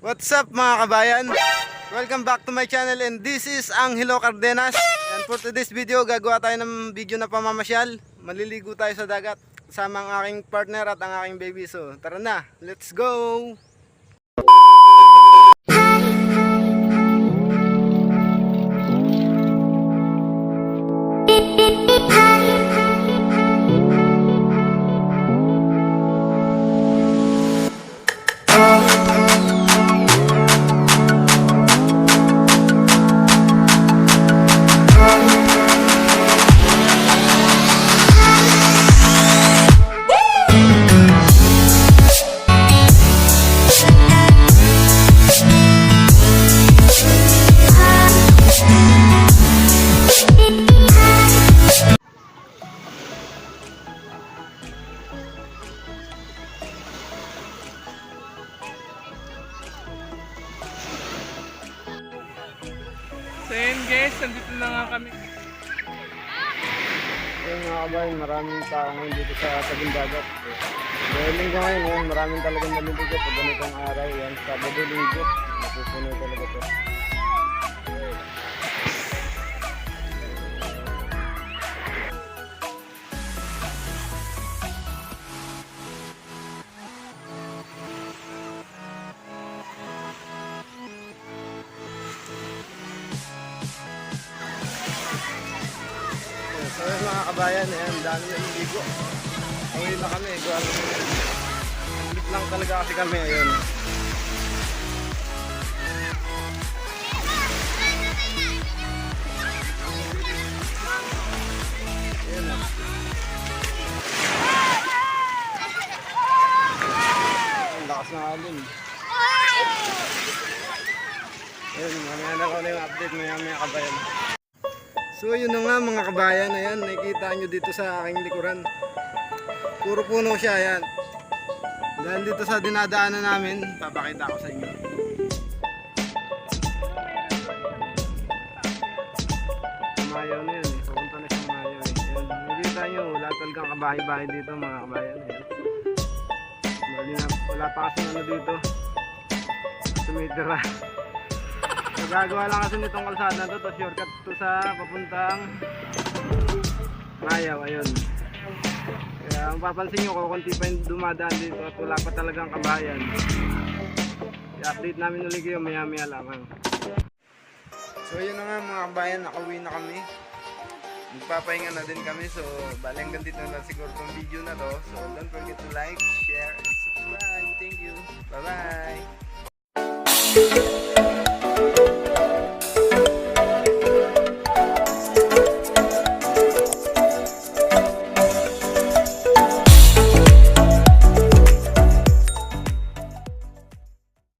What's up mga kabayan? Welcome back to my channel and this is Angelo Cardenas. And for today's video, gagawa tayo ng video na pamamasyal. Maliligo tayo sa dagat. Kasama ang aking partner at ang aking baby. So tara na, let's go! So yun guys, nandito na nga kami. Ayun mga kabayan, maraming tao ngayon dito sa tabing dagat. Dahil linggo ngayon, eh, maraming talagang naliligo Pag ganitong araw, yan, Sabado linggo. Napupuno talaga to kabayan, ayan, dami na niligo. Uwi na kami, gawa Ulit lang talaga kasi kami, ayun. Lakas ng alin. Ayun, mamaya na ko na yung update, maya maya kabayan. So yun nga mga kabayan, ayan, nakikita nyo dito sa aking likuran. Puro puno siya, ayan. Dahil dito sa dinadaanan namin, papakita ko sa inyo. Mayaw na yun, eh. papunta na siyang mayaw eh. Ayan, nakikita nyo, wala talagang kabahay-bahay dito mga kabayan. Ayan. Bali na, wala pa kasi ano dito. Sumitira. Nagagawa lang kasi nitong kalsada na to, to shortcut to sa papuntang Mayaw, ayun. Kaya ang papansin nyo, kukunti pa yung dumadaan dito at wala pa talagang kabayan. I-update namin ulit kayo maya maya lamang. So yun na nga mga kabayan, nakauwi na kami. Magpapahinga na din kami, so bali hanggang dito na siguro itong video na to. So don't forget to like, share, and subscribe.